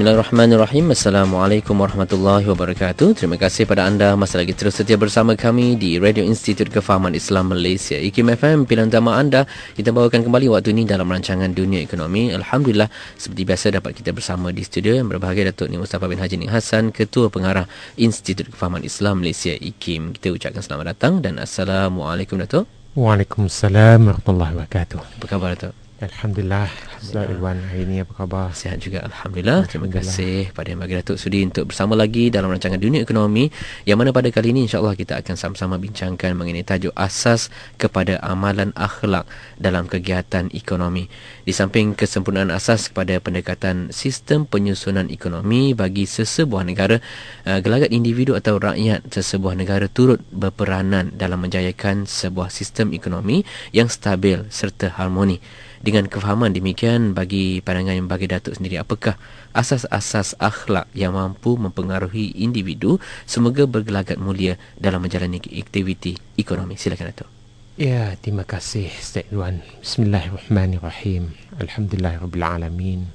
Bismillahirrahmanirrahim. Assalamualaikum warahmatullahi wabarakatuh. Terima kasih pada anda masih lagi terus setia bersama kami di Radio Institut Kefahaman Islam Malaysia. IKIM FM pilihan utama anda. Kita bawakan kembali waktu ini dalam rancangan Dunia Ekonomi. Alhamdulillah seperti biasa dapat kita bersama di studio yang berbahagia Datuk Ni Mustafa bin Haji Ning Hassan, Ketua Pengarah Institut Kefahaman Islam Malaysia IKIM. Kita ucapkan selamat datang dan Assalamualaikum Datuk. Waalaikumsalam warahmatullahi wabarakatuh. Apa khabar Datuk? Alhamdulillah. Ustaz Irwan hari ini apa khabar? Sihat juga Alhamdulillah. Terima kasih pada yang bagi Datuk Sudi untuk bersama lagi dalam rancangan Dunia Ekonomi yang mana pada kali ini insyaAllah kita akan sama-sama bincangkan mengenai tajuk asas kepada amalan akhlak dalam kegiatan ekonomi. Di samping kesempurnaan asas kepada pendekatan sistem penyusunan ekonomi bagi sesebuah negara, uh, gelagat individu atau rakyat sesebuah negara turut berperanan dalam menjayakan sebuah sistem ekonomi yang stabil serta harmoni dengan kefahaman demikian bagi pandangan yang bagi Datuk sendiri apakah asas-asas akhlak yang mampu mempengaruhi individu semoga bergelagat mulia dalam menjalani aktiviti ekonomi silakan Datuk Ya, terima kasih Ustaz Irwan. Bismillahirrahmanirrahim. Alhamdulillahirabbil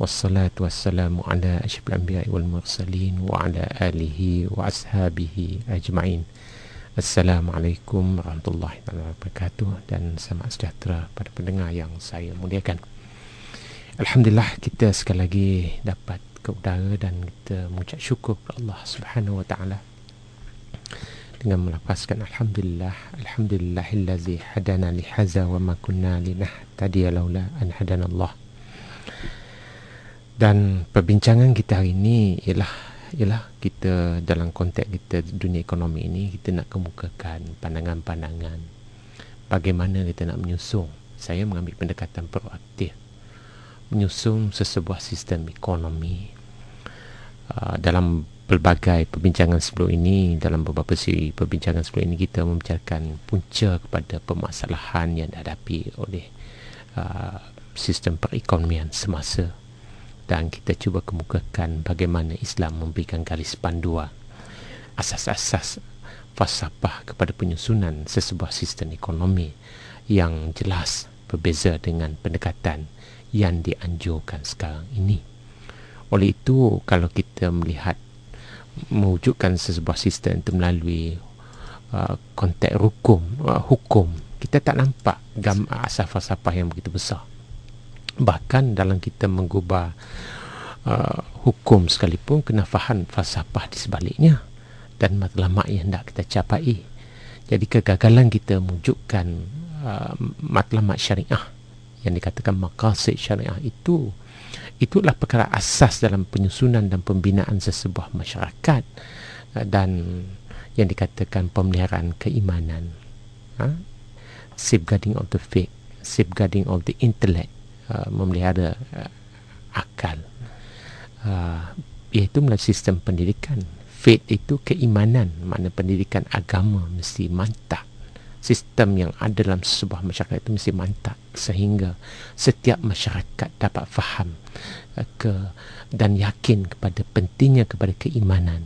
Wassalatu wassalamu ala asyrafil anbiya'i wal mursalin wa ala alihi wa ashabihi ajma'in. Assalamualaikum warahmatullahi wabarakatuh dan selamat sejahtera pada pendengar yang saya muliakan. Alhamdulillah kita sekali lagi dapat ke udara dan kita mengucap syukur kepada Allah Subhanahu wa taala dengan melafazkan alhamdulillah alhamdulillahillazi hadana li hadza wa ma kunna linahtadiya laula an hadana Allah. Dan perbincangan kita hari ini ialah ialah kita dalam konteks kita dunia ekonomi ini kita nak kemukakan pandangan-pandangan bagaimana kita nak menyusung saya mengambil pendekatan proaktif menyusung sesebuah sistem ekonomi. Uh, dalam pelbagai perbincangan sebelum ini dalam beberapa siri perbincangan sebelum ini kita membicarakan punca kepada permasalahan yang dihadapi oleh uh, sistem perekonomian semasa. Dan kita cuba kemukakan bagaimana Islam memberikan garis panduan asas-asas falsafah kepada penyusunan sesebuah sistem ekonomi yang jelas berbeza dengan pendekatan yang dianjurkan sekarang ini. Oleh itu, kalau kita melihat mewujudkan sesebuah sistem itu melalui uh, konteks hukum, uh, hukum, kita tak nampak gambar asas falsafah yang begitu besar. Bahkan dalam kita mengubah uh, hukum sekalipun kena faham falsafah di sebaliknya dan matlamat yang hendak kita capai. Jadi kegagalan kita mewujudkan uh, matlamat syariah yang dikatakan maqasid syariah itu itulah perkara asas dalam penyusunan dan pembinaan sesebuah masyarakat uh, dan yang dikatakan pemeliharaan keimanan. Ha? safeguarding of the faith safeguarding of the intellect Uh, memelihara uh, akal. Uh, iaitu melalui sistem pendidikan. Faith itu keimanan makna pendidikan agama mesti mantap sistem yang ada dalam sebuah masyarakat itu mesti mantap sehingga setiap masyarakat dapat faham uh, ke dan yakin kepada pentingnya kepada keimanan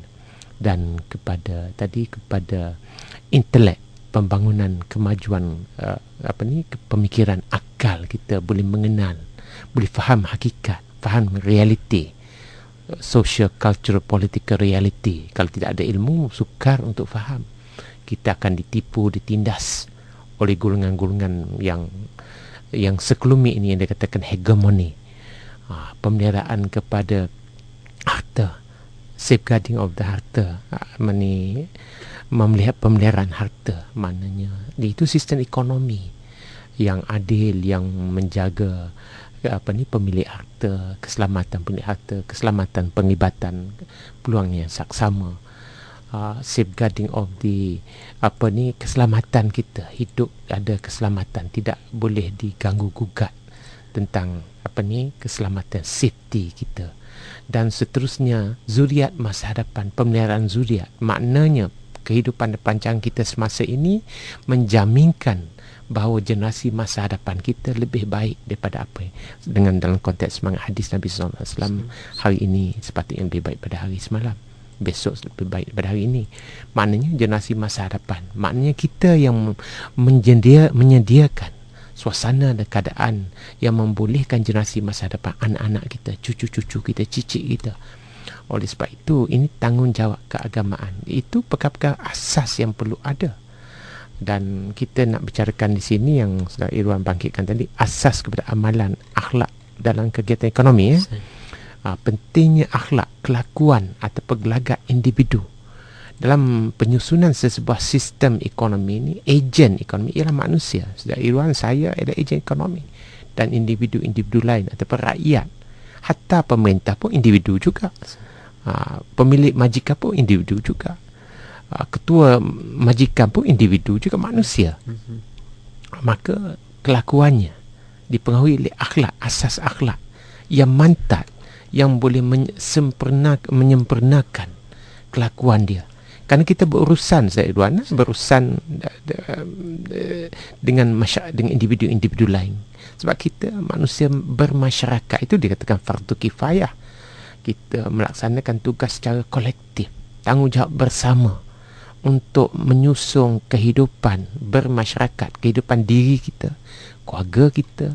dan kepada tadi kepada intelek pembangunan kemajuan uh, apa ni pemikiran akal kita boleh mengenal boleh faham hakikat faham realiti social cultural political reality. Kalau tidak ada ilmu sukar untuk faham kita akan ditipu ditindas oleh golongan-golongan yang yang sekelumit ini yang dikatakan hegemoni. Uh, pemeliharaan kepada harta safeguarding of the harta. Uh, mani memelihat pemeliharaan harta maknanya. Itu sistem ekonomi yang adil yang menjaga apa ni pemilik harta keselamatan pemilik harta keselamatan penglibatan peluang yang saksama uh, safeguarding of the apa ni keselamatan kita. Hidup ada keselamatan. Tidak boleh diganggu gugat tentang apa ni keselamatan safety kita. Dan seterusnya zuriat masa hadapan pemeliharaan zuriat. Maknanya kehidupan panjang kita semasa ini menjaminkan bahawa generasi masa hadapan kita lebih baik daripada apa dengan dalam konteks semangat hadis Nabi sallallahu alaihi wasallam. Hari ini sepatutnya lebih baik pada hari semalam besok lebih baik daripada hari ini maknanya generasi masa hadapan maknanya kita yang menyedia, menyediakan suasana dan keadaan yang membolehkan generasi masa depan anak-anak kita, cucu-cucu kita, cicit kita. Oleh sebab itu, ini tanggungjawab keagamaan. Itu perkara-perkara asas yang perlu ada. Dan kita nak bicarakan di sini yang sudah Irwan bangkitkan tadi, asas kepada amalan akhlak dalam kegiatan ekonomi. Ya. Ha, pentingnya akhlak, kelakuan atau pergelagat individu. Dalam penyusunan sesebuah sistem ekonomi ini ejen ekonomi ialah manusia. Sudah Irwan saya adalah ejen ekonomi dan individu-individu lain atau rakyat. Hatta pemerintah pun individu juga. Ha, pemilik majikan pun individu juga. Ha, ketua majikan pun individu juga manusia. Mhm. maka kelakuannya dipengaruhi oleh akhlak asas akhlak yang mantap yang boleh menyempurnakan kelakuan dia. Kerana kita berurusan saya Idwan berurusan dengan masyarakat dengan individu-individu lain. Sebab kita manusia bermasyarakat itu dikatakan fardu kifayah. Kita melaksanakan tugas secara kolektif tanggungjawab bersama untuk menyusung kehidupan bermasyarakat kehidupan diri kita keluarga kita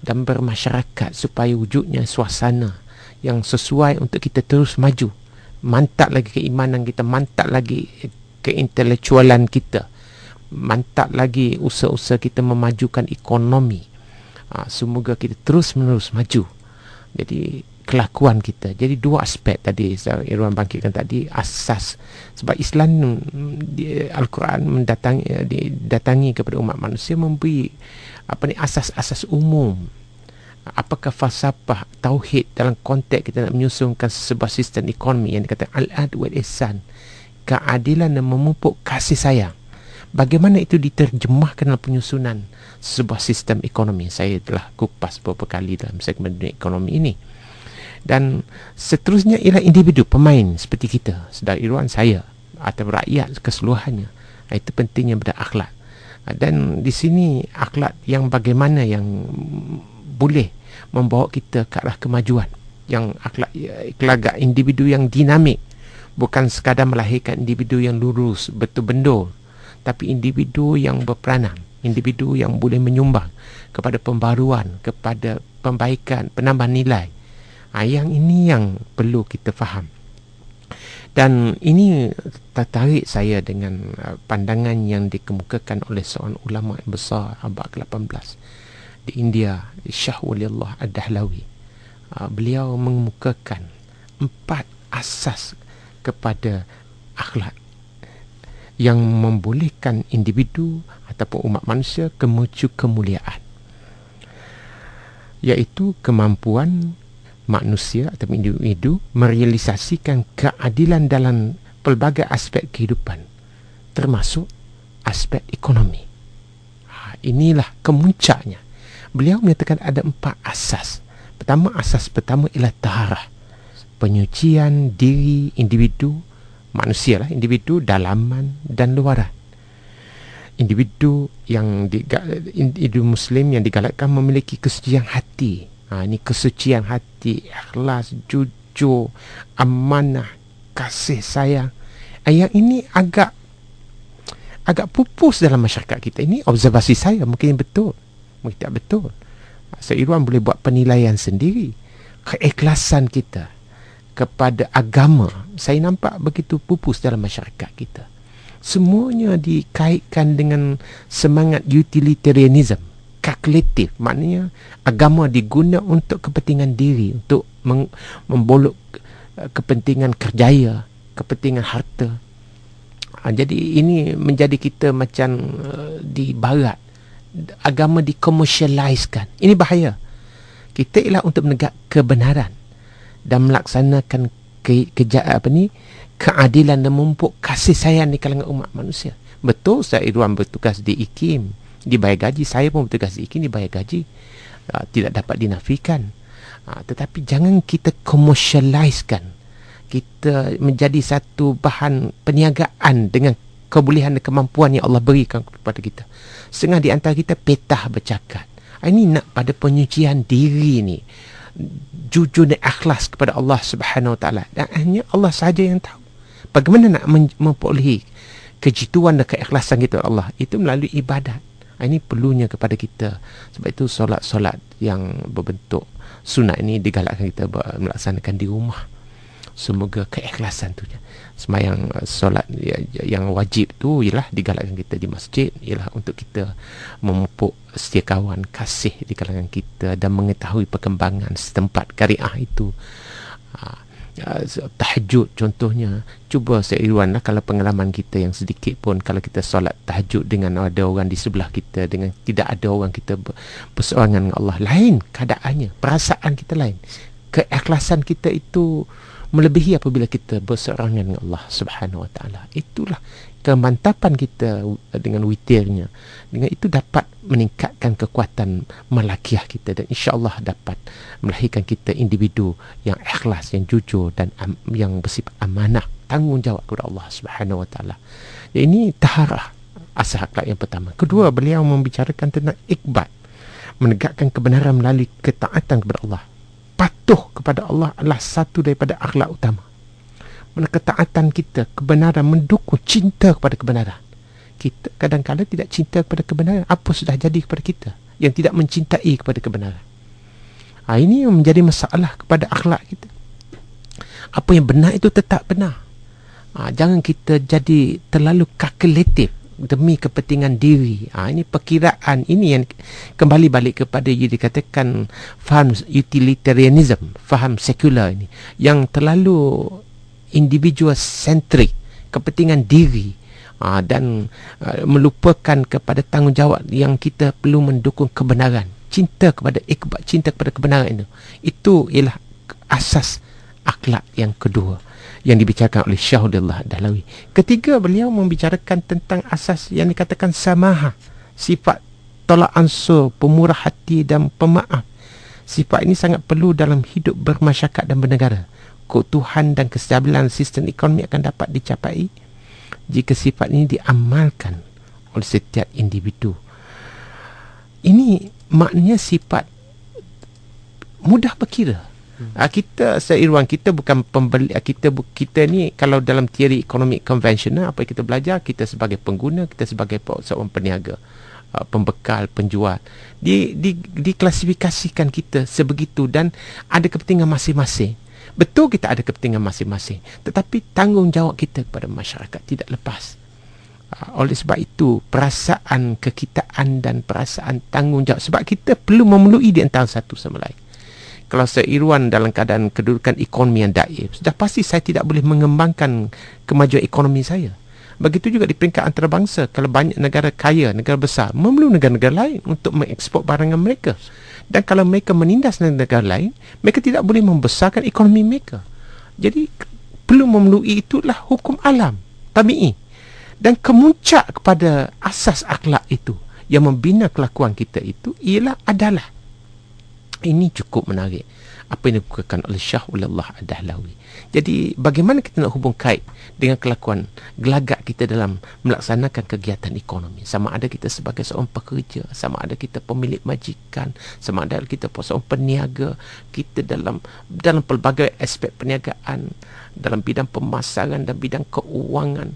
dan bermasyarakat supaya wujudnya suasana yang sesuai untuk kita terus maju. Mantap lagi keimanan kita mantap lagi keintelektualan kita. Mantap lagi usaha-usaha kita memajukan ekonomi. Ha, semoga kita terus menerus maju. Jadi kelakuan kita. Jadi dua aspek tadi Irwan bangkitkan tadi. Asas. Sebab Islam Al-Quran mendatangi didatangi kepada umat manusia memberi apa ni asas-asas umum apakah falsafah tauhid dalam konteks kita nak menyusunkan sebuah sistem ekonomi yang dikatakan al-ad wal ihsan keadilan dan memupuk kasih sayang? Bagaimana itu diterjemahkan dalam penyusunan sebuah sistem ekonomi? Saya telah kupas beberapa kali dalam segmen dunia ekonomi ini. Dan seterusnya ialah individu pemain seperti kita sedar Irwan saya atau rakyat keseluruhannya. Itu pentingnya berakhlak dan di sini akhlak yang bagaimana yang boleh membawa kita ke arah kemajuan yang akhlak kelagak individu yang dinamik. Bukan sekadar melahirkan individu yang lurus betul bendul tapi individu yang berperanan individu yang boleh menyumbang kepada pembaruan kepada pembaikan penambahan nilai. Ha, yang ini yang perlu kita faham. Dan ini tertarik saya dengan uh, pandangan yang dikemukakan oleh seorang ulama besar abad ke-18 di India Syah Waliullah Ad-Dahlawi. Uh, beliau mengemukakan empat asas kepada akhlak yang membolehkan individu ataupun umat manusia kemuju kemuliaan. Iaitu kemampuan manusia atau individu merealisasikan keadilan dalam pelbagai aspek kehidupan termasuk aspek ekonomi. Ha, inilah kemuncaknya beliau menyatakan ada empat asas. Pertama, asas pertama ialah taharah. Penyucian diri individu, manusia lah, individu dalaman dan luaran. Individu yang di, individu muslim yang digalakkan memiliki kesucian hati. Ha, ini kesucian hati, ikhlas, jujur, amanah, kasih sayang. Ayat ini agak agak pupus dalam masyarakat kita. Ini observasi saya mungkin betul mungkin tak betul. Seiruan boleh buat penilaian sendiri. Keikhlasan kita kepada agama. Saya nampak begitu pupus dalam masyarakat kita. Semuanya dikaitkan dengan semangat utilitarianism. Kalkulatif maknanya agama diguna untuk kepentingan diri untuk membolok eh, kepentingan kerjaya kepentingan harta. Ha, jadi ini menjadi kita macam uh, di barat agama dikomersialiskan. Ini bahaya. Kita ialah untuk menegak kebenaran dan melaksanakan ke, keja, apa ni keadilan dan mumpuk kasih sayang di kalangan umat manusia. Betul saya Irwan bertugas di IKIM, dibayar gaji. Saya pun bertugas di IKIM, dibayar gaji. Uh, tidak dapat dinafikan. Uh, tetapi jangan kita komersialiskan. Kita menjadi satu bahan perniagaan dengan kebolehan dan kemampuan yang Allah berikan kepada kita setengah di antara kita petah bercakap. Ah, ini nak pada penyucian diri ni. Jujur dan ikhlas kepada Allah Subhanahu Wa Taala. Dan hanya Allah sahaja yang tahu. Bagaimana nak memperolehi kejituan dan keikhlasan kita Allah? Itu melalui ibadat. Ini perlunya kepada kita. Sebab itu solat-solat yang berbentuk sunat ini digalakkan kita melaksanakan di rumah. Semoga keikhlasan tu Semayang uh, solat ya, yang wajib tu ialah digalakkan kita di masjid ialah untuk kita memupuk setia kawan kasih di kalangan kita dan mengetahui perkembangan setempat kariah itu. Uh, tahajud contohnya cuba seiruan lah kalau pengalaman kita yang sedikit pun kalau kita solat tahajud dengan ada orang di sebelah kita dengan tidak ada orang kita berseorangan dengan Allah lain keadaannya perasaan kita lain keikhlasan kita itu melebihi apabila kita berseorangan dengan Allah Subhanahu Wa Taala itulah kemantapan kita dengan witirnya dengan itu dapat meningkatkan kekuatan malakiah kita dan insya-Allah dapat melahirkan kita individu yang ikhlas yang jujur dan am, yang bersifat amanah tanggungjawab kepada Allah Subhanahu wa taala. Ini taharah asas akhlak yang pertama. Kedua, beliau membicarakan tentang ikbat menegakkan kebenaran melalui ketaatan kepada Allah. Patuh kepada Allah adalah satu daripada akhlak utama. Mana ketaatan kita kebenaran mendukung cinta kepada kebenaran. Kita kadang-kadang tidak cinta kepada kebenaran apa sudah jadi kepada kita yang tidak mencintai kepada kebenaran? Ha, ini yang menjadi masalah kepada akhlak kita. Apa yang benar itu tetap benar. Ha, jangan kita jadi terlalu kalkulatif demi kepentingan diri. Ha, ini perkiraan ini yang kembali balik kepada yang dikatakan faham utilitarianism faham sekular ini yang terlalu individual centric kepentingan diri uh, dan uh, melupakan kepada tanggungjawab yang kita perlu mendukung kebenaran cinta kepada ikbat cinta kepada kebenaran itu. Itu ialah asas akhlak yang kedua yang dibicarakan oleh Syahudullah Dahlawi ketiga beliau membicarakan tentang asas yang dikatakan samaha sifat tolak ansur pemurah hati dan pemaaf sifat ini sangat perlu dalam hidup bermasyarakat dan bernegara keutuhan dan kestabilan sistem ekonomi akan dapat dicapai jika sifat ini diamalkan oleh setiap individu. Ini maknanya sifat mudah berkira. Hmm. Ah, kita seiruan kita bukan pembeli ah, kita kita ni kalau dalam teori ekonomi konvensional apa yang kita belajar? Kita sebagai pengguna kita sebagai seorang peniaga ah, pembekal penjual. Di di diklasifikasikan kita sebegitu dan ada kepentingan masing-masing. Betul kita ada kepentingan masing-masing Tetapi tanggungjawab kita kepada masyarakat tidak lepas. Uh, Oleh sebab itu Perasaan kekitaan dan perasaan tanggungjawab Sebab kita perlu memelui di antara satu sama lain Kalau seiruan dalam keadaan kedudukan ekonomi yang daif Sudah pasti saya tidak boleh mengembangkan kemajuan ekonomi saya. Begitu juga di peringkat antarabangsa Kalau banyak negara kaya, negara besar Memerlukan negara-negara lain untuk mengekspor barangan mereka. Dan kalau mereka menindas negara lain mereka tidak boleh membesarkan ekonomi mereka. Jadi perlu memenuhi itulah hukum alam tabi'i. Dan kemuncak kepada asas akhlak itu yang membina kelakuan kita itu ialah adalah ini cukup menarik apa yang dikemukakan oleh Syahullah Adahlawi. Jadi bagaimana kita nak hubung kait dengan kelakuan gelagak kita dalam melaksanakan kegiatan ekonomi. Sama ada kita sebagai seorang pekerja, sama ada kita pemilik majikan, sama ada kita seorang peniaga, kita dalam dalam pelbagai aspek perniagaan, dalam bidang pemasaran dan bidang keuangan.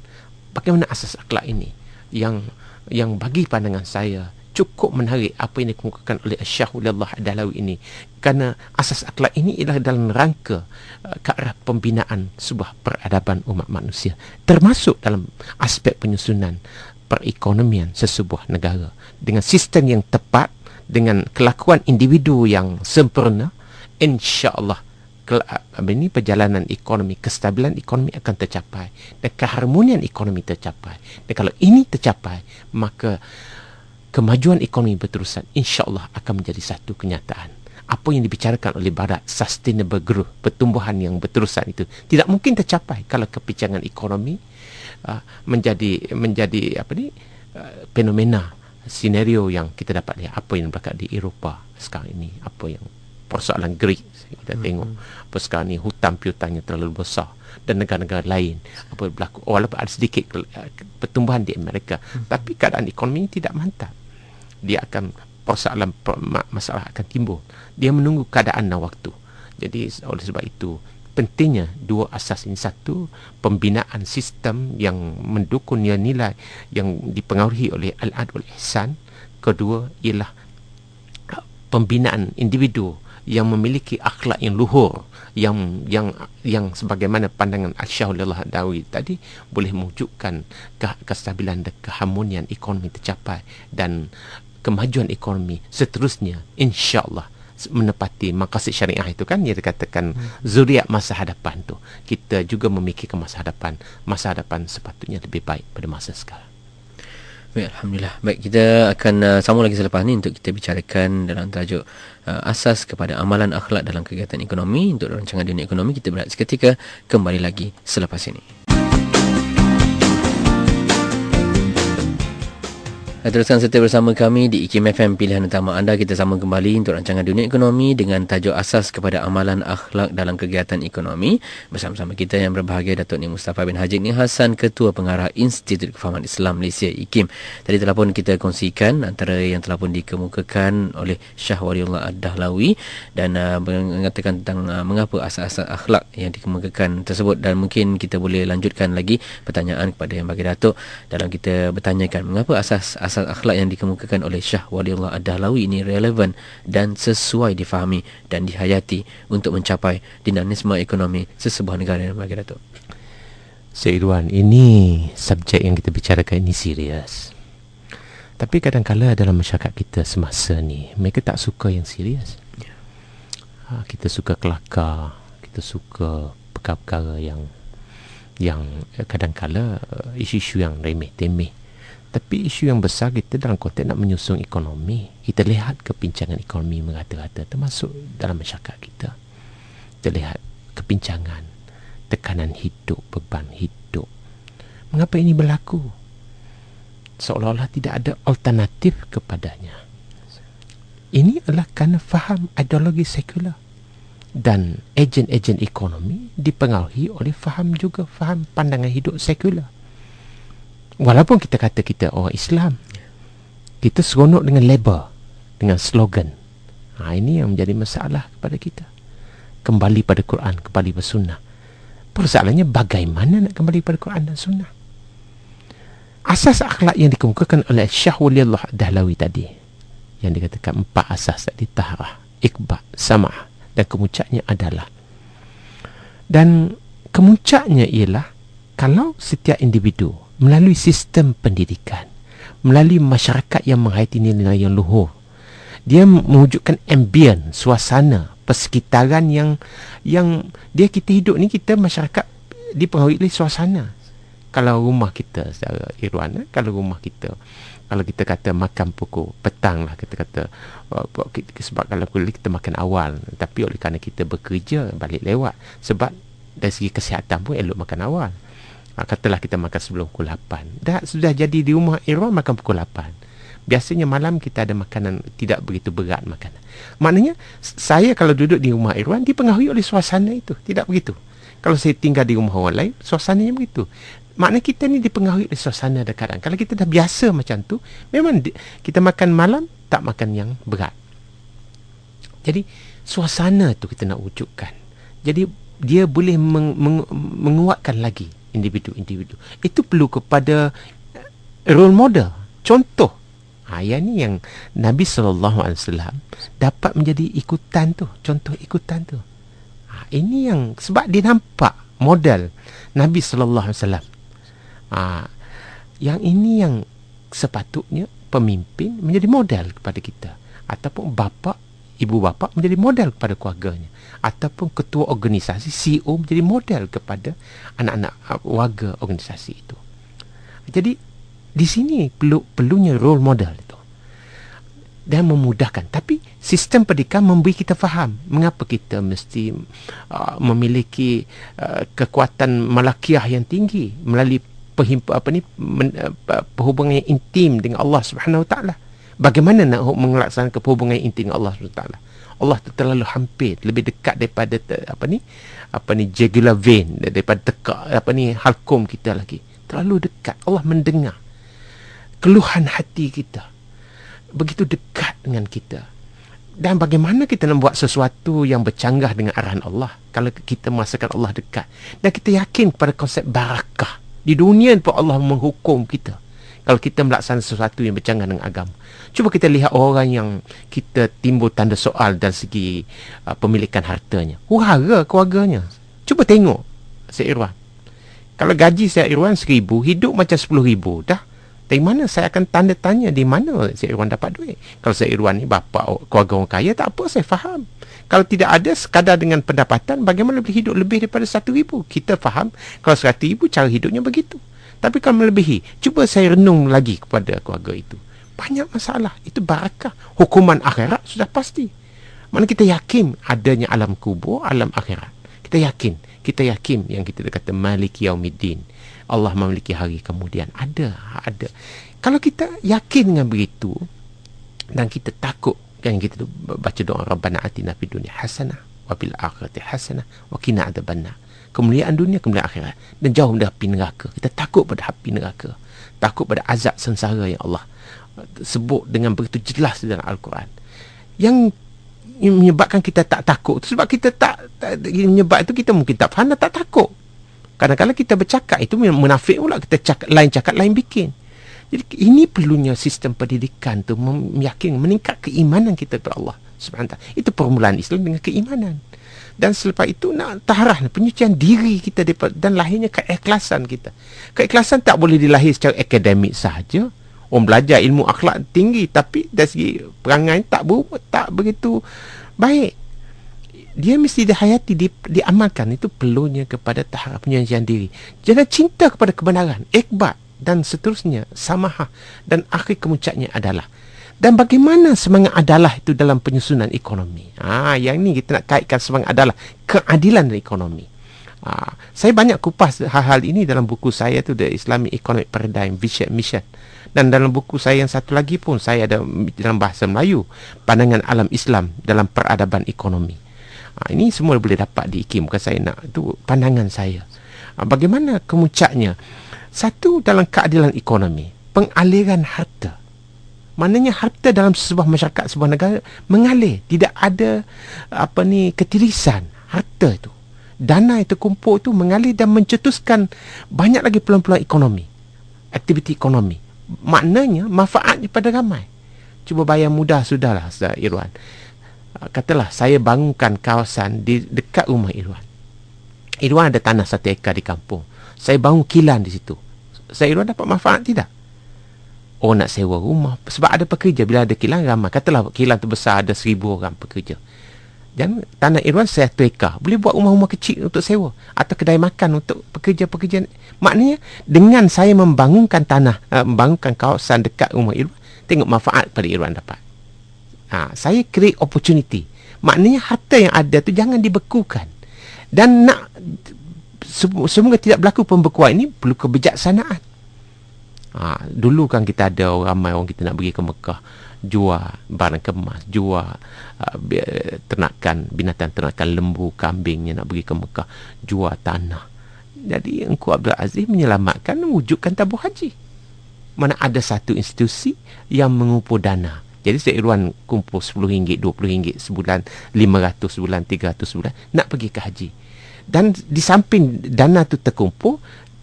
Bagaimana asas akhlak ini yang yang bagi pandangan saya cukup menarik apa yang dikemukakan oleh Syahulullah Adalawi ini. Kerana asas akhlak ini ialah dalam rangka uh, ke arah pembinaan sebuah peradaban umat manusia. Termasuk dalam aspek penyusunan perekonomian sesebuah negara. Dengan sistem yang tepat dengan kelakuan individu yang sempurna insya-Allah ini perjalanan ekonomi kestabilan ekonomi akan tercapai. Dan keharmonian ekonomi tercapai. Dan kalau ini tercapai maka kemajuan ekonomi berterusan insya-Allah akan menjadi satu kenyataan. Apa yang dibicarakan oleh barat sustainable growth, pertumbuhan yang berterusan itu tidak mungkin tercapai kalau kepincangan ekonomi uh, menjadi menjadi apa ni uh, fenomena senario yang kita dapat lihat apa yang berlaku di Eropah sekarang ini, apa yang persoalan Greek kita hmm. tengok apa sekarang ni hutang piutannya terlalu besar dan negara-negara lain apa berlaku walaupun ada sedikit uh, pertumbuhan di Amerika hmm. tapi keadaan ekonomi tidak mantap dia akan persoalan masalah akan timbul. Dia menunggu keadaan dan waktu. Jadi oleh sebab itu pentingnya dua asas ini. Satu pembinaan sistem yang mendukung nilai-nilai yang dipengaruhi oleh al-adl wal ihsan. Kedua ialah pembinaan individu yang memiliki akhlak yang luhur yang yang yang sebagaimana pandangan Asyaullah Dawi tadi boleh mewujudkan ke, kestabilan dan keharmonian ekonomi tercapai dan kemajuan ekonomi seterusnya insyaallah menepati maqasid syariah itu kan yang dikatakan hmm. zuriat masa hadapan tu kita juga memikirkan masa hadapan masa hadapan sepatutnya lebih baik pada masa sekarang Baik, Alhamdulillah. Baik, kita akan uh, sambung lagi selepas ni untuk kita bicarakan dalam tajuk uh, asas kepada amalan akhlak dalam kegiatan ekonomi. Untuk rancangan dunia ekonomi, kita berehat seketika kembali lagi selepas ini. Teruskan serta bersama kami di IKIM FM Pilihan Utama anda. Kita sama kembali untuk rancangan dunia ekonomi Dengan tajuk asas kepada amalan akhlak dalam kegiatan ekonomi. Bersama-sama kita yang berbahagia Datuk Ni Mustafa bin Haji Ni Hassan Ketua Pengarah Institut Kefahaman Islam Malaysia IKIM. Tadi telah pun kita kongsikan Antara yang telah pun dikemukakan oleh Syah Waliullah Ad-Dahlawi Dan uh, mengatakan tentang uh, mengapa asas-asas akhlak yang dikemukakan tersebut. Dan mungkin kita boleh lanjutkan lagi pertanyaan kepada yang bagi Datuk Dalam kita bertanyakan mengapa asas asas akhlak yang dikemukakan oleh Syah Waliullah Ad-Dahlawi ini relevan dan sesuai difahami dan dihayati untuk mencapai dinamisme ekonomi sesebuah negara yang bagi Datuk. Syed ini subjek yang kita bicarakan ini serius. Tapi kadang-kadang dalam masyarakat kita semasa ni, mereka tak suka yang serius. Ya. Ha, kita suka kelakar, kita suka perkara-perkara yang yang kadang-kadang uh, isu-isu yang remeh-temeh. Tapi isu yang besar kita dalam konteks nak menyusung ekonomi. Kita lihat kepincangan ekonomi merata-rata termasuk dalam masyarakat kita. Kita lihat kepincangan, tekanan hidup, beban hidup. Mengapa ini berlaku? Seolah-olah tidak ada alternatif kepadanya. Ini adalah kerana faham ideologi sekular. Dan ejen-ejen ekonomi dipengaruhi oleh faham juga faham pandangan hidup sekular walaupun kita kata kita orang Islam kita seronok dengan label dengan slogan. Ha, ini yang menjadi masalah kepada kita. Kembali pada Quran kembali pada sunnah persoalannya bagaimana nak kembali pada Quran dan sunnah? Asas akhlak yang dikemukakan oleh Syah Waliullah Dahlawi tadi yang dikatakan empat asas tadi taharah ikbal sama dan kemuncaknya adalah. Dan kemuncaknya ialah kalau setiap individu melalui sistem pendidikan melalui masyarakat yang menghayati nilai yang luhur. Dia mewujudkan ambien suasana persekitaran yang yang dia kita hidup ni kita masyarakat dipengaruhi oleh suasana. Kalau rumah kita secara irwan eh, kalau rumah kita kalau kita kata makan pukul petang lah kita kata sebab kalau kulit kita makan awal tapi oleh kerana kita bekerja balik lewat sebab dari segi kesihatan pun elok makan awal ha, katalah kita makan sebelum pukul 8 dah sudah jadi di rumah Irwan makan pukul 8 biasanya malam kita ada makanan tidak begitu berat makanan. Maknanya saya kalau duduk di rumah Irwan dipengaruhi oleh suasana itu. Tidak begitu. Kalau saya tinggal di rumah orang lain suasananya begitu. Maknanya kita ni dipengaruhi oleh suasana kadang kalau kita dah biasa macam tu memang di, kita makan malam tak makan yang berat. Jadi suasana tu kita nak wujudkan. Jadi dia boleh meng, meng, menguatkan lagi individu-individu. Itu perlu kepada eh, role model, contoh. Ha, yang ni yang Nabi SAW dapat menjadi ikutan tu, contoh ikutan tu. Ha, ini yang sebab dia nampak model Nabi SAW. Ha, yang ini yang sepatutnya pemimpin menjadi model kepada kita ataupun bapa ibu bapa menjadi model kepada keluarganya. Ataupun ketua organisasi CEO menjadi model kepada anak-anak uh, warga organisasi itu. Jadi di sini perlu perlunya role model itu. Dan memudahkan. Tapi sistem pendidikan memberi kita faham mengapa kita mesti uh, memiliki uh, kekuatan malakiah yang tinggi melalui perhimpunan apa ni men, uh, perhubungan yang intim dengan Allah Subhanahu taala bagaimana nak melaksanakan perhubungan yang intim dengan Allah taala? Allah tu terlalu hampir lebih dekat daripada apa ni? Apa ni? Jugular vein daripada tekak apa ni? Halkum kita lagi. Terlalu dekat. Allah mendengar keluhan hati kita. Begitu dekat dengan kita. Dan bagaimana kita nak buat sesuatu yang bercanggah dengan arahan Allah? Kalau kita merasakan Allah dekat. Dan kita yakin pada konsep barakah. Di dunia pun Allah menghukum kita kalau kita melaksanakan sesuatu yang bercanggah dengan agama. Cuba kita lihat orang yang kita timbul tanda soal dari segi uh, pemilikan hartanya. Hura keluarganya. Cuba tengok Syed Irwan. Kalau gaji Syed Irwan seribu, hidup macam sepuluh ribu. Dah. Dari mana saya akan tanda tanya di mana Syed Irwan dapat duit. Kalau Syed Irwan ni bapa keluarga orang kaya, tak apa saya faham. Kalau tidak ada sekadar dengan pendapatan, bagaimana boleh hidup lebih daripada satu ribu? Kita faham kalau seratus ribu cara hidupnya begitu. Tapi kalau melebihi, cuba saya renung lagi kepada keluarga itu. Banyak masalah. Itu barakah. Hukuman akhirat sudah pasti. Mana kita yakin adanya alam kubur, alam akhirat. Kita yakin. Kita yakin yang kita kata Malik Yaumiddin. Allah memiliki hari kemudian. Ada. Ada. Kalau kita yakin dengan begitu, dan kita takut, kan kita baca doa Rabbana atina fid dunia hasanah, wabil akhirati hasanah, wa kina adabanna kemuliaan dunia kemuliaan akhirat. Dan jauh dari api neraka. Kita takut pada api neraka. Takut pada azab sengsara yang Allah sebut dengan begitu jelas dalam al-Quran. Yang menyebabkan kita tak takut sebab kita tak, tak menyebab itu kita mungkin tak faham tak takut. Kadang-kadang kita bercakap itu menafik pula. Kita cakap lain cakap lain bikin. Jadi ini perlunya sistem pendidikan tu meyakin meningkat keimanan kita kepada Allah subhanahu itu permulaan Islam dengan keimanan dan selepas itu nak taharah penyucian diri kita dan lahirnya keikhlasan kita. Keikhlasan tak boleh dilahir secara akademik sahaja. Orang belajar ilmu akhlak tinggi tapi dari segi perangai tak ber, tak begitu baik. Dia mesti dihayati di, diamalkan. Itu perlunya kepada tahap penyucian diri. Jangan cinta kepada kebenaran ikbat dan seterusnya. Samahah. Dan akhir kemuncaknya adalah dan bagaimana semangat adalah itu dalam penyusunan ekonomi? Ha, yang ni kita nak kaitkan semangat adalah keadilan dalam ekonomi. Ha, saya banyak kupas hal-hal ini dalam buku saya tu The Islamic Economic Paradigm Vision Mission. Dan dalam buku saya yang satu lagi pun saya ada dalam bahasa Melayu pandangan alam Islam dalam peradaban ekonomi. Ha, ini semua boleh dapat di IKIM bukan saya nak itu pandangan saya. Ha, bagaimana kemuncaknya? Satu dalam keadilan ekonomi, pengaliran harta. Maknanya harta dalam sebuah masyarakat, sebuah negara mengalir. Tidak ada apa ni ketirisan harta itu. Dana itu kumpul itu mengalir dan mencetuskan banyak lagi peluang-peluang ekonomi. Aktiviti ekonomi. Maknanya manfaatnya pada ramai. Cuba bayar mudah sudahlah Ustaz Irwan. Ah, katalah saya bangunkan kawasan di dekat rumah Irwan. Irwan ada tanah satu ekar di kampung. Saya bangun kilang di situ. Saya Irwan dapat manfaat tidak? Oh nak sewa rumah. Sebab ada pekerja Bila ada kilang ramai. Katalah kilang tu besar Ada seribu orang pekerja. Dan tanah Irwan Satu ekar. Boleh buat rumah-rumah kecil Untuk sewa? Atau kedai makan Untuk pekerja-pekerja? Maknanya Dengan saya membangunkan tanah uh, Membangunkan kawasan Dekat rumah Irwan Tengok manfaat pada Irwan dapat. Ha, Saya create opportunity. Maknanya harta yang ada tu Jangan dibekukan. Dan nak Semoga tidak berlaku pembekuan ini Perlu kebijaksanaan Ha, dulu kan kita ada orang ramai orang kita nak pergi ke Mekah jual barang kemas jual uh, ternakan binatang ternakan lembu kambing yang nak pergi ke Mekah jual tanah. Jadi Engku Abdul Aziz menyelamatkan wujudkan tabur haji. Mana ada satu institusi yang mengumpul dana. Jadi Syed Irwan kumpul RM10 RM20 sebulan 500 sebulan 300 sebulan nak pergi ke haji. Dan di samping dana tu terkumpul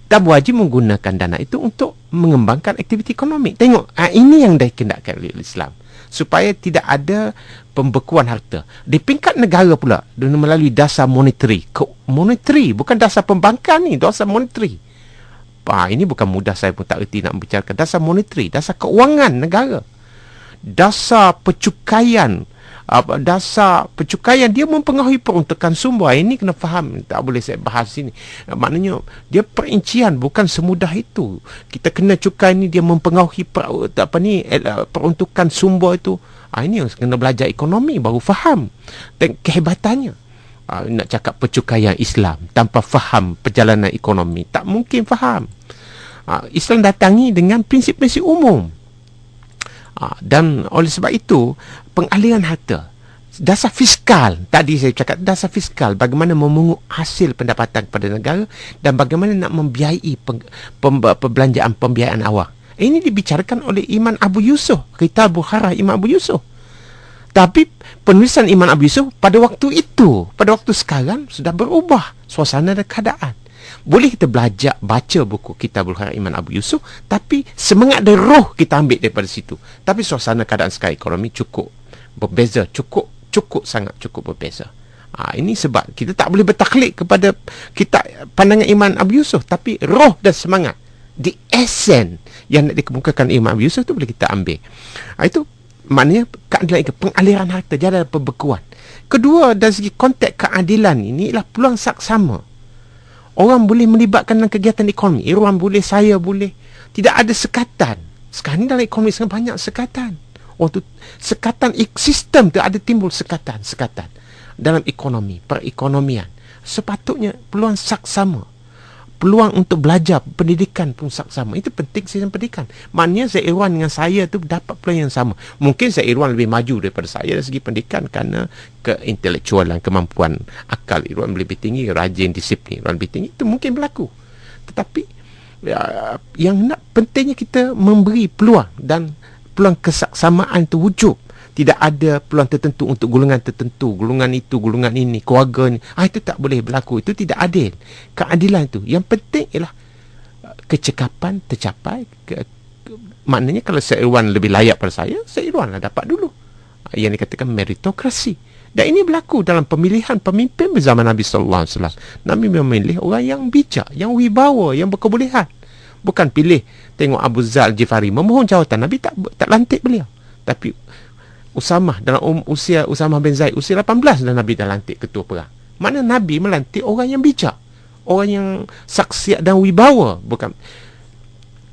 dan wajib menggunakan dana itu untuk mengembangkan aktiviti ekonomi. Tengok, ha, ini yang dikendakkan oleh Islam. Supaya tidak ada pembekuan harta. Di peringkat negara pula, melalui dasar monetary. Monetary, bukan dasar pembangkang ni, dasar monetary. Ha, ini bukan mudah saya pun tak erti nak membicarakan. Dasar monetary, dasar keuangan negara. Dasar pencukaian apa dasar pencukaian dia mempengaruhi peruntukan sumber. Ini kena faham. Tak boleh saya bahas sini. Maknanya dia perincian bukan semudah itu. Kita kena cukai ini dia mempengaruhi per, apa ni eh, peruntukan sumber itu. Ah ini kena belajar ekonomi baru faham dan kehebatannya. Ah, nak cakap pencukaian Islam tanpa faham perjalanan ekonomi tak mungkin faham. Ah, Islam datangi dengan prinsip-prinsip umum Ah, dan oleh sebab itu pengaliran harta dasar fiskal tadi saya cakap dasar fiskal bagaimana memungut hasil pendapatan kepada negara dan bagaimana nak membiayai peng, pem, perbelanjaan pembiayaan awak. Ini dibicarakan oleh Iman Abu Yusuf Kitab Bukhara Iman Abu Yusuf tapi penulisan Iman Abu Yusuf pada waktu itu pada waktu sekarang sudah berubah suasana dan keadaan Boleh kita belajar baca buku Kitabul Khair Iman Abu Yusuf tapi semangat dan roh kita ambil daripada situ. Tapi suasana keadaan sekarang ekonomi cukup berbeza, cukup cukup sangat cukup berbeza. Ha, ini sebab kita tak boleh bertaklid kepada kita pandangan Iman Abu Yusuf tapi roh dan semangat the essence yang nak dikemukakan Imam Abu Yusuf tu boleh kita ambil. Ha, itu maknanya keadilan itu pengaliran harta jadi pembekuan. Kedua dari segi konteks keadilan ini ialah peluang saksama. Orang boleh melibatkan dalam kegiatan ekonomi. Irwan boleh, saya boleh. Tidak ada sekatan. Sekarang ni dalam ekonomi sangat banyak sekatan. Oh tu sekatan sistem tu ada timbul sekatan, sekatan dalam ekonomi, perekonomian. Sepatutnya peluang saksama peluang untuk belajar pendidikan pun sama. Itu penting sistem pendidikan. Maknanya Zaid Irwan dengan saya tu dapat peluang yang sama. Mungkin Zaid Irwan lebih maju daripada saya dari segi pendidikan kerana keintelektualan kemampuan akal Irwan lebih tinggi rajin disiplin Irwan lebih tinggi. Itu mungkin berlaku. Tetapi ya, yang nak pentingnya kita memberi peluang dan peluang kesaksamaan itu wujud tidak ada peluang tertentu untuk golongan tertentu golongan itu golongan ini keluarga ni. Ah itu tak boleh berlaku. Itu tidak adil. Keadilan itu yang penting ialah uh, kecekapan tercapai. Ke, ke, maknanya kalau Syed Irwan lebih layak pada saya Syed Irwan lah dapat dulu. Ah, yang dikatakan meritokrasi. Dan ini berlaku dalam pemilihan pemimpin bersama Nabi sallallahu alaihi wasallam. Nabi memilih orang yang bijak yang wibawa yang berkebolehan bukan pilih tengok Abu Zal Jifari memohon jawatan. Nabi tak tak lantik beliau. Tapi Usamah dalam um, usia Usamah bin Zaid usia 18 dan Nabi dah lantik ketua perang. Mana Nabi melantik orang yang bijak, orang yang saksiat dan wibawa, bukan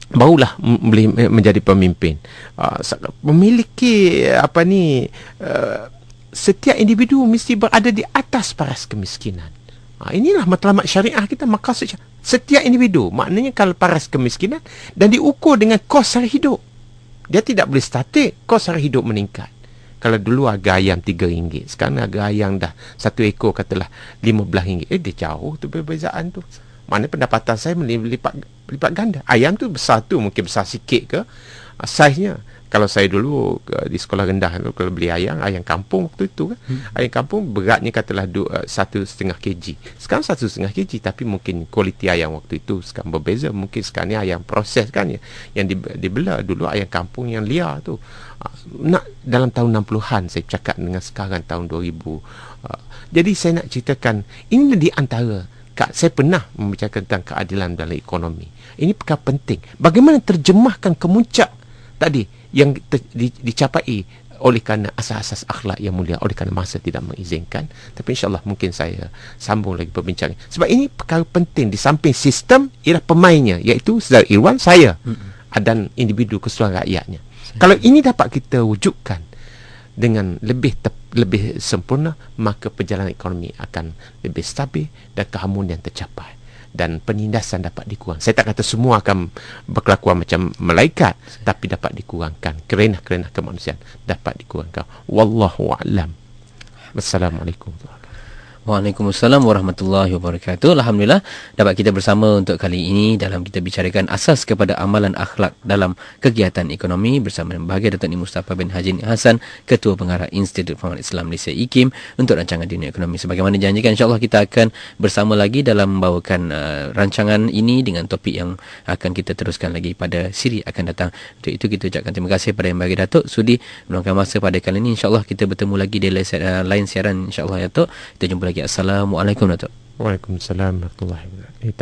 barulah boleh menjadi pemimpin. Uh, memiliki apa ni uh, setiap individu mesti berada di atas paras kemiskinan. Uh, inilah matlamat syariah kita maka setiap individu maknanya kalau paras kemiskinan dan diukur dengan kos sara hidup. Dia tidak boleh statik, kos sara hidup meningkat kalau dulu harga ayam RM3 sekarang harga ayam dah satu ekor katalah RM15 eh dia jauh tu perbezaan tu. Mana pendapatan saya melipat lipat ganda. Ayam tu besar tu mungkin besar sikit ke saiznya kalau saya dulu uh, di sekolah rendah tu kalau beli ayam ayam kampung waktu itu kan hmm. ayam kampung beratnya katalah uh, satu setengah kg sekarang satu setengah kg tapi mungkin kualiti ayam waktu itu sekarang berbeza mungkin sekarang ni ayam proses kan ya yang dibela dulu ayam kampung yang liar tu uh, nak dalam tahun 60-an saya cakap dengan sekarang tahun 2000 uh, jadi saya nak ceritakan ini di antara Kak, saya pernah membicarakan tentang keadilan dalam ekonomi. Ini perkara penting. Bagaimana terjemahkan kemuncak tadi yang te, di, dicapai oleh kerana asas-asas akhlak yang mulia oleh kerana masa tidak mengizinkan tapi insyaallah mungkin saya sambung lagi perbincangan sebab ini perkara penting di samping sistem ialah pemainnya iaitu saudara Irwan saya mm-hmm. dan individu keseluruhan rakyatnya saya. kalau ini dapat kita wujudkan dengan lebih tep, lebih sempurna maka perjalanan ekonomi akan lebih stabil dan keharmonian tercapai dan penindasan dapat dikurang. Saya tak kata semua akan berkelakuan macam malaikat tapi dapat dikurangkan. Kerenah-kerenah kemanusiaan dapat dikurangkan. Wallahu a'lam. Wassalamualaikum warahmatullahi Waalaikumsalam warahmatullahi wabarakatuh. Alhamdulillah dapat kita bersama untuk kali ini dalam kita bicarakan asas kepada amalan akhlak dalam kegiatan ekonomi bersama bahagia Datuk Ni Mustafa bin Haji Hasan, Ketua Pengarah Institut Pengarah Islam Malaysia IKIM untuk rancangan dunia ekonomi. Sebagaimana janjikan insyaAllah kita akan bersama lagi dalam membawakan uh, rancangan ini dengan topik yang akan kita teruskan lagi pada siri akan datang. Untuk itu kita ucapkan terima kasih kepada Yang Bagi Datuk sudi meluangkan masa pada kali ini. InsyaAllah kita bertemu lagi di lain siaran insyaAllah ya Datuk. Kita jumpa lagi lagi. Assalamualaikum Datuk. Waalaikumsalam warahmatullahi wabarakatuh.